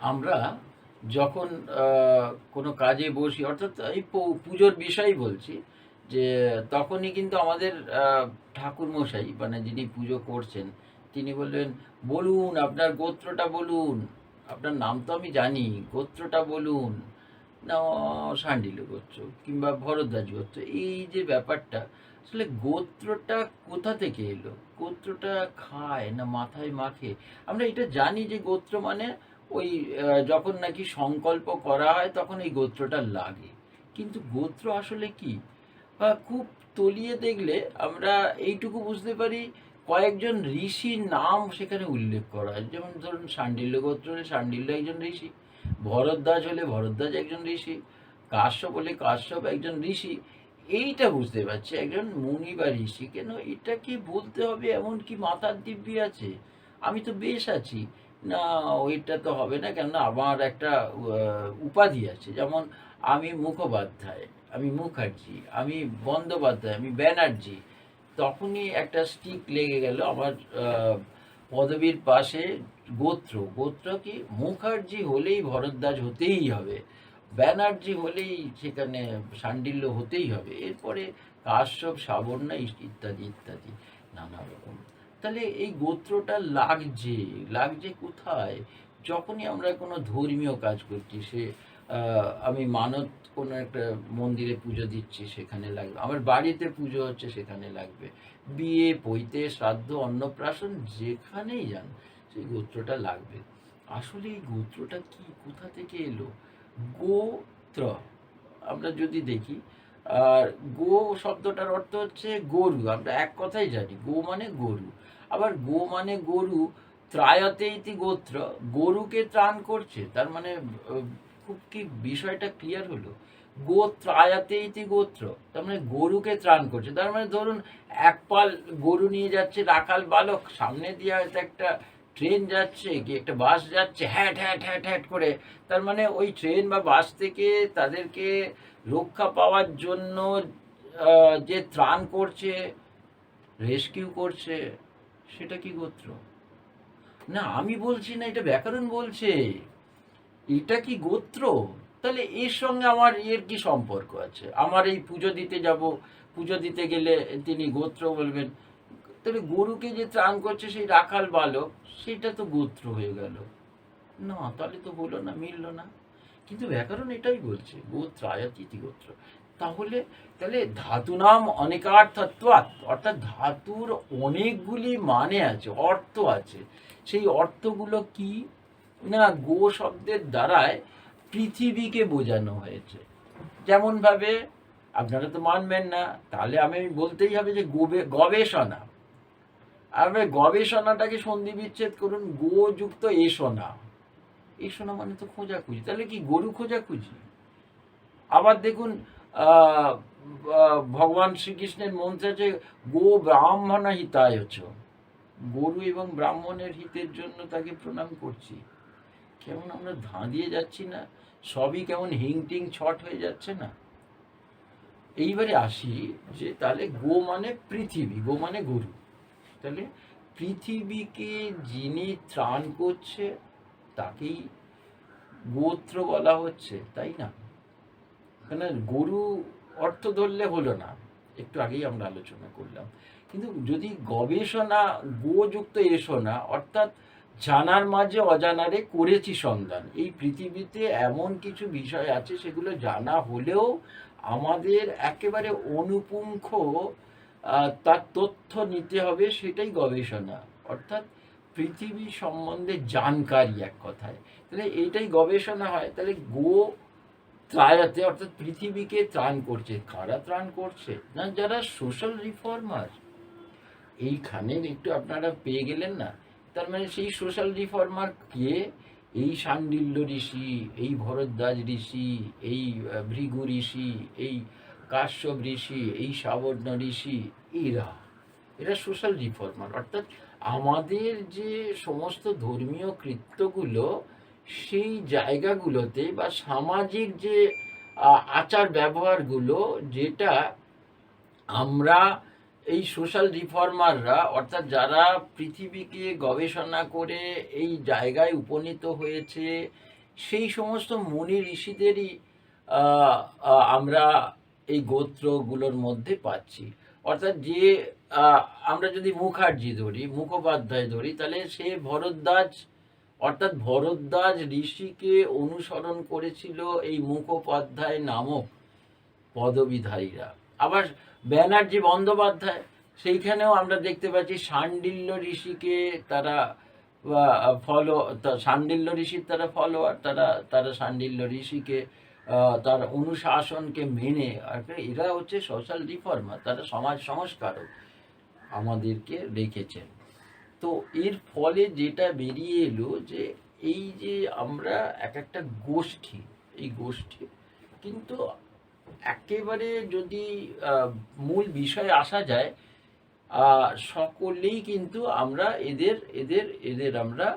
আমরা যখন কোনো কাজে বসি, অর্থাৎ এই পুজোর বিষয় বলছি, যে তখনই কিন্তু আমাদের ঠাকুর মশাই মানে যিনি পুজো করছেন, তিনি বললেন, বলুন, আপনার গোত্রটা বলুন, আপনার নাম তো আমি জানি, গোত্রটা বলুন। না সান্ডিল গোত্র কিংবা ভরদ্বাজ গোত্র, এই যে ব্যাপারটা, আসলে গোত্রটা কোথা থেকে এলো? গোত্রটা খায় না মাথায় মাখে? আমরা এটা জানি যে গোত্র মানে ওই যখন নাকি সংকল্প করা হয় তখন এই গোত্রটা লাগে। কিন্তু গোত্র আসলে কি? খুব তলিয়ে দেখলে আমরা এইটুকু বুঝতে পারি কয়েকজন ঋষির নাম সেখানে উল্লেখ করা হয়। যেমন ধরুন সান্ডিল্য গোত্র হলে সান্ডিল্য একজন ঋষি, ভরদ্বাজ হলে ভরদ্বাজ একজন ঋষি, কাশ্যপ হলে কাশ্যপ একজন ঋষি, এইটা বুঝতে পারছি। একজন মুনি বা ঋষি, কেন এটা কি বলতে হবে এমন কি মাথার দিব্যি আছে? আমি তো বেশ আছি। না, ওইটা তো হবে না, কেননা আমার একটা উপাধি আছে। যেমন আমি মুখোপাধ্যায়, আমি মুখার্জি, আমি বন্দ্যোপাধ্যায়, আমি ব্যানার্জি, তখনই একটা স্টিক লেগে গেল আমার পদবীর পাশে গোত্র। গোত্র কি? মুখার্জি হলেই ভরদ্বাজ হতেই হবে, ব্যানার্জি হলেই সেখানে সান্ডিল্য হতেই হবে, এরপরে কাশ্যপ, সাবর্ণা ইত্যাদি ইত্যাদি, নানা রকম। তাহলে এই গোত্রটা লাগছে লাগছে কোথায়? যখনই আমরা কোনো ধর্মীয় কাজ করছি, সে আমি মানত কোনো একটা মন্দিরে পুজো দিচ্ছি, সেখানে লাগবে। আমার বাড়িতে পুজো হচ্ছে, সেখানে লাগবে। বিয়ে, পৈতে, শ্রাদ্ধ, অন্নপ্রাশন, যেখানেই যান, সেই গোত্রটা লাগবে। আসলে এই গোত্রটা কি, কোথা থেকে এলো? গোত্র। আমরা যদি দেখি, আর গো শব্দটার অর্থ হচ্ছে গরু। আমরা এক কথাই জানি, গো মানে গরু। আবার গো মানে গরু, ত্রায়তে ইতি গোত্র, গরুকে ত্রাণ করছে। তার মানে খুব কি বিষয়টা ক্লিয়ার হলো? গো ত্রায়াতে ইতি গোত্র, তার মানে গরুকে ত্রাণ করছে। তার মানে ধরুন, এক পাল গরু নিয়ে যাচ্ছে রাখাল বালক, সামনে দিয়ে হয়তো একটা ট্রেন যাচ্ছে, কি একটা বাস যাচ্ছে, হ্যাট হ্যাট হ্যাট হ্যাট করে। তার মানে ওই ট্রেন বা বাস থেকে তাদেরকে রক্ষা পাওয়ার জন্য যে ত্রাণ করছে রেস্কিউ করছে সেটা কি গোত্র? না, আমি বলছি না, এটা ব্যাকরণ বলছে। এটা কি গোত্র? তাহলে এর সঙ্গে আমার এর কি সম্পর্ক আছে? আমার এই পুজো দিতে যাব, পুজো দিতে গেলে তিনি গোত্র বলবেন। তাহলে গরুকে যে ত্রাণ করছে সেই রাখাল বালক, সেটা তো গোত্র হয়ে গেল। না, তাহলে তো হলো না, মিললো না। কিন্তু ব্যাকরণ এটাই বলছে গোত্রায়তিথি গোত্র। তাহলে তাহলে ধাতু নাম অনেকার্থত্বাৎ অর্থাৎ ধাতুর অনেকগুলি মানে আছে, অর্থ আছে। সেই অর্থগুলো কি? না, গো শব্দের দ্বারায় পৃথিবীকে বোঝানো হয়েছে। যেমনভাবে, আপনারা তো মানবেন না, তাহলে আমি বলতেই হবে যে গোবে- গবেষণা। আর গবেষণাটাকে সন্ধি বিচ্ছেদ করুন, গো যুক্ত এসোনা। এসোনা মানে তো খোঁজাখুঁজি, তাহলে কি গরু খোঁজাখুঁজি? আবার দেখুন ভগবান শ্রীকৃষ্ণের মন্ত্রে আছে গো ব্রাহ্মণ হিতায় গরু এবং ব্রাহ্মণের হিতের জন্য তাকে প্রণাম করছি। কেমন আমরা ধাঁধিয়ে যাচ্ছি না? সবই কেমন হিংটিং ছট হয়ে যাচ্ছে না? এইবারে আসি যে তাহলে গো মানে পৃথিবী, গো মানে গরু। তাহলে পৃথিবীকে যিনি ত্রাণ করছে, তাকেই গোত্র বলা হচ্ছে, তাই না? কেন গরু অর্থ ধরলে হলো না। একটু আগেই আমরা আলোচনা করলাম। কিন্তু যদি গবেষণা গোযুক্ত এসো না, অর্থাৎ জানার মাঝে অজানারে করেছি সন্ধান, এই পৃথিবীতে এমন কিছু বিষয় আছে সেগুলো জানা হলেও আমাদের একেবারে অনুপুঙ্খ তার তথ্য নিতে হবে সেটাই গবেষণা। অর্থাৎ পৃথিবী সম্বন্ধে জানকারি এক কথায়। তাহলে এইটাই গবেষণা হয়। তাহলে গো ত্রায়াতে অর্থাৎ পৃথিবীকে ত্রাণ করছে। কারা ত্রাণ করছে? না, যারা সোশ্যাল রিফর্মার এইখানে একটু আপনারা পেয়ে গেলেন না। তার মানে সেই সোশ্যাল রিফর্মার কে? এই সান্ডিল্য ঋষি, এই ভরদ্বাজ ঋষি, এই ভৃগু ঋষি, এই কাশ্যপ ঋষি, এই সাবর্ণ ঋষি, এরা। এরা সোশ্যাল রিফর্মার অর্থাৎ আমাদের যে সমস্ত ধর্মীয় কৃত্যগুলো সেই জায়গাগুলোতে বা সামাজিক যে আচার ব্যবহারগুলো যেটা আমরা এই সোশ্যাল রিফর্মাররা অর্থাৎ যারা পৃথিবীকে গবেষণা করে এই জায়গায় উপনীত হয়েছে, সেই সমস্ত মুনি ঋষিদেরই আমরা এই গোত্রগুলোর মধ্যে পাচ্ছি। অর্থাৎ যে আমরা যদি মুখার্জি ধরি, মুখোপাধ্যায় ধরি, তাহলে সে ভরদ্বাজ অর্থাৎ ভরদ্বাজ ঋষিকে অনুসরণ করেছিল এই মুখোপাধ্যায় নামক পদবীধারীরা। আবার ব্যানার্জি বন্দ্যোপাধ্যায়, সেইখানেও আমরা দেখতে পাচ্ছি শাণ্ডিল্য ঋষিকে তারা ফলো শাণ্ডিল্য ঋষির তারা ফলোয়ার, তারা তারা শাণ্ডিল্য ঋষিকে তার অনুশাসনকে মেনে, আর এরা হচ্ছে সোশ্যাল রিফর্মার তারা সমাজ সংস্কারক আমাদেরকে রেখেছেন। তো এর ফলে যেটা বেরিয়ে এলো যে এই যে আমরা এক একটা গোষ্ঠী, এই গোষ্ঠী কিন্তু একেবারে যদি মূল বিষয়ে আসা যায় সকলেই কিন্তু আমরা এদের এদের এদের আমরা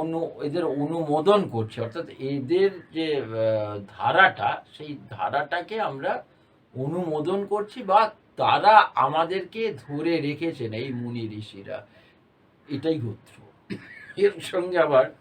অনু, এদের অনুমোদন করছি। অর্থাৎ এদের যে ধারাটা, সেই ধারাটাকে আমরা অনুমোদন করছি বা তারা আমাদেরকে ধরে রেখেছেন এই মুনি ঋষিরা। এটাই গোত্র। এর সঙ্গে আবার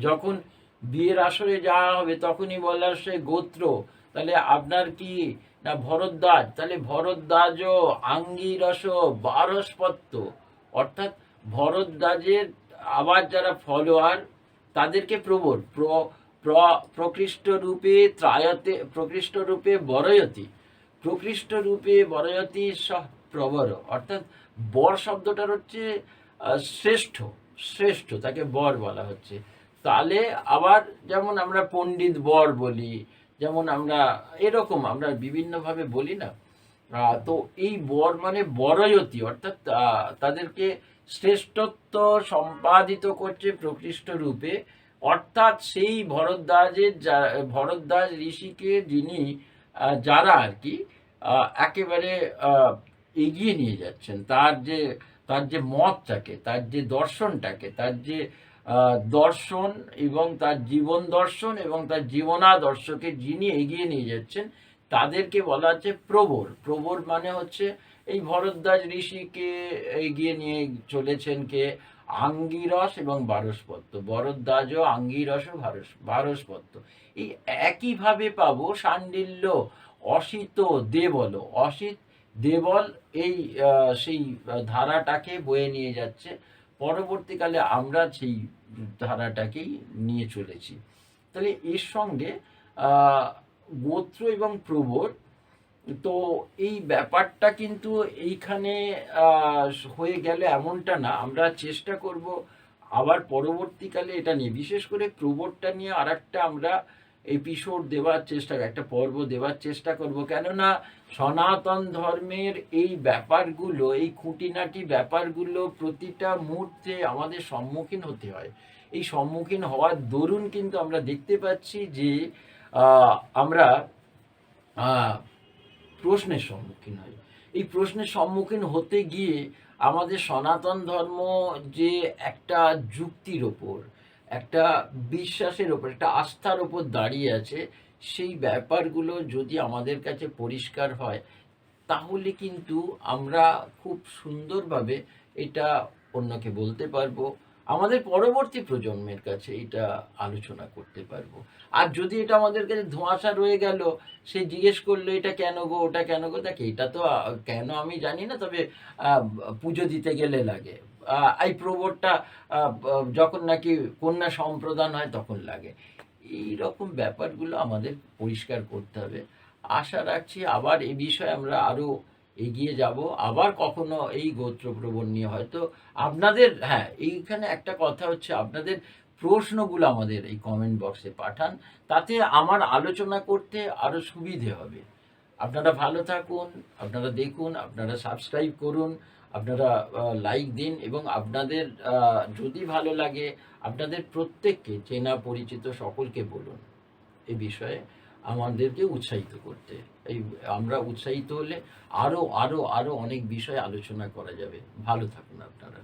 যখন বিয়ের আসরে যাওয়া হবে, তখনই বলা সে গোত্র, তাহলে আপনার কি না ভরদ্বাজ? তাহলে ভরদ্বাজ আঙ্গিরস বারস্পত্য অর্থাৎ ভরদ্বাজের আবার যারা ফলোয়ার, তাদেরকে প্রবর প্র, প্র- প্রকৃষ্ট রূপে ত্রায়তে, প্রকৃষ্ট রূপে বরয়তি। প্রকৃষ্ট রূপে বরয়তি সহ প্রবর। অর্থাৎ বর শব্দটার হচ্ছে শ্রেষ্ঠ শ্রেষ্ঠ, তাকে বর বলা হচ্ছে। তাহলে আবার যেমন আমরা পণ্ডিত বর বলি, যেমন আমরা এরকম আমরা বিভিন্নভাবে বলি না। তো এই বর মানে বরয়তি, অর্থাৎ তাদেরকে শ্রেষ্ঠত্ব সম্পাদিত করছে প্রকৃষ্ট রূপে অর্থাৎ সেই ভরদ্বাজের ভরদ্বাজ ঋষিকে যিনি যারা আর কি একেবারে এগিয়ে নিয়ে যাচ্ছেন, তার যে তার যে মতটাকে, তার যে দর্শনটাকে, তার যে দর্শন এবং তার জীবন দর্শন এবং তার জীবনাদর্শকে যিনি এগিয়ে নিয়ে যাচ্ছেন, তাদেরকে বলা হচ্ছে প্রবর। প্রবর মানে হচ্ছে এই ভরদ্বাজ ঋষিকে এগিয়ে নিয়ে চলেছেন কে? আঙ্গিরস এবং বারসপত্র ভরদ্বাজ ও আঙ্গিরস ও ভারস, বারস্পত্য। এই একইভাবে পাবো শাণ্ডিল্য অসিত, দেবল। অসিত, দেবল এই সেই ধারাটাকে বয়ে নিয়ে যাচ্ছে। পরবর্তীকালে আমরা সেই ধারাটাকেই নিয়ে চলেছি। তাহলে এর সঙ্গে গোত্র এবং প্রবর, তো এই ব্যাপারটা কিন্তু এইখানে হয়ে গেলে এমনটা না। আমরা চেষ্টা করব আবার পরবর্তীকালে এটা নিয়ে। বিশেষ করে প্রবরটা নিয়ে আর আমরা এপিসোড দেওয়ার চেষ্টা, একটা পর্ব দেওয়ার চেষ্টা করব। কেননা সনাতন ধর্মের এই ব্যাপারগুলো, এই খুঁটিনাটি ব্যাপারগুলো প্রতিটা মুহূর্তে আমাদের সম্মুখীন হতে হয়। এই সম্মুখীন হওয়ার দরুন কিন্তু আমরা দেখতে পাচ্ছি যে আমরা প্রশ্নের সম্মুখীন হই। এই প্রশ্নের সম্মুখীন হতে গিয়ে আমাদের সনাতন ধর্ম যে একটা যুক্তির ওপর একটা বিশ্বাসের ওপর একটা আস্থার ওপর দাঁড়িয়ে আছে, সেই ব্যাপারগুলো যদি আমাদের কাছে পরিষ্কার হয়, তাহলে কিন্তু আমরা খুব সুন্দরভাবে এটা অন্যকে বলতে পারব, আমাদের পরবর্তী প্রজন্মের কাছে এটা আলোচনা করতে পারব। আর যদি এটা আমাদের কাছে ধোঁয়াশা রয়ে গেল, সে জিজ্ঞেস করল, এটা কেন গো, ওটা কেন গো? দেখে, এটা তো কেন আমি জানি না, তবে পুজো দিতে গেলে লাগে। এই প্রবরটা যখন নাকি কন্যা সম্প্রদান হয় তখন লাগে। এই রকম ব্যাপারগুলো আমাদের পরিষ্কার করতে হবে। আশা রাখছি আবার এ বিষয়ে আমরা আরও এগিয়ে যাব। আবার কখনো এই গোত্র প্রবণ নিয়ে হয়তো আপনাদের হ্যাঁ এইখানে একটা কথা হচ্ছে আপনাদের প্রশ্নগুলো আমাদের এই কমেন্ট বক্সে পাঠান। তাতে আমার আলোচনা করতে আরও সুবিধে হবে। আপনারা ভালো থাকুন, আপনারা দেখুন, আপনারা সাবস্ক্রাইব করুন। আপনারা লাইক দিন এবং আপনাদের যদি ভালো লাগে, আপনাদের প্রত্যেককে, চেনা, পরিচিত সকলকে বলুন এ বিষয়ে আমাদেরকে উৎসাহিত করতে। এই, আমরা উৎসাহিত হলে আরও আরও আরও অনেক বিষয়ে আলোচনা করা যাবে। ভালো থাকুন আপনারা।